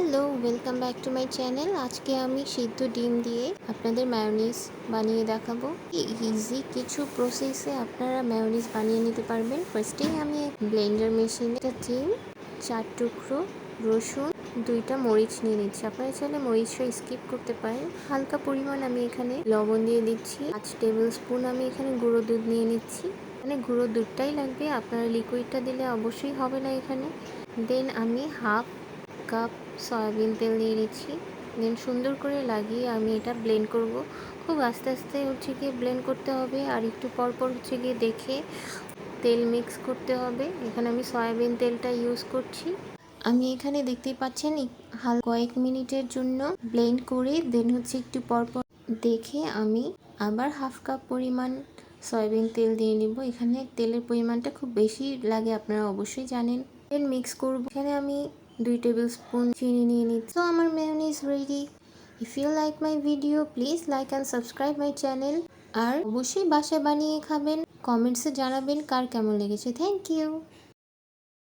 Hello welcome back to my channel আজকে আমি সিদ্ধ ডিম দিয়ে আপনাদের ম্যায়োনিজ বানিয়ে দেখাবো। ইজি কিছু প্রসেসে আপনারা ম্যায়োনিজ বানিয়ে নিতে পারবেন। ফার্স্টেই আমি ব্লেন্ডার মেশিনে একটা ডিম চার টুকরো রসুন, দুইটা মরিচ নিয়ে নিচ্ছি। আপনারা চাইলে মরিচটা স্কিপ করতে পারেন। হালকা পরিমাণ আমি এখানে লবণ দিয়ে দিচ্ছি। পাঁচ টেবিল স্পুন আমি এখানে গুঁড়ো দুধ নিয়ে নিচ্ছি। মানে গুঁড়ো দুধটাই লাগবে। আপনারা লিকুইডটা দিলে অবশ্যই হবে না এখানে। দেন আমি হাফ কাপ সয়াবিন তেল নিয়ে নিচ্ছি। দেন সুন্দর করে লাগিয়ে আমি এটা ব্লেন্ড করব। খুব আস্তে আস্তে হচ্ছে গিয়ে ব্লেন্ড করতে হবে আর একটু পর পর হচ্ছে গিয়ে দেখে তেল মিক্স করতে হবে। এখানে আমি সয়াবিন তেলটা ইউজ করছি। আমি এখানে দেখতেই পাচ্ছেন হাল কয়েক মিনিটের জন্য ব্লেন্ড করে দেন হচ্ছে একটু পর পর দেখে আমি আবার হাফ কাপ পরিমাণ সয়াবিন তেল দিয়ে নিব। এখানে তেলের পরিমাণটা খুব বেশি লাগে, আপনারা অবশ্যই জানেন। দেন মিক্স করব। এখানে আমি দুই টেবিল স্পুন চিনি নিয়ে নিচ্ছি। তো আমার mayonnaise ready if you like my video please like and subscribe my channel আর অবশ্যই বাসায় বানিয়ে খাবেন। কমেন্টসে জানাবেন কার কেমন লেগেছে। Thank you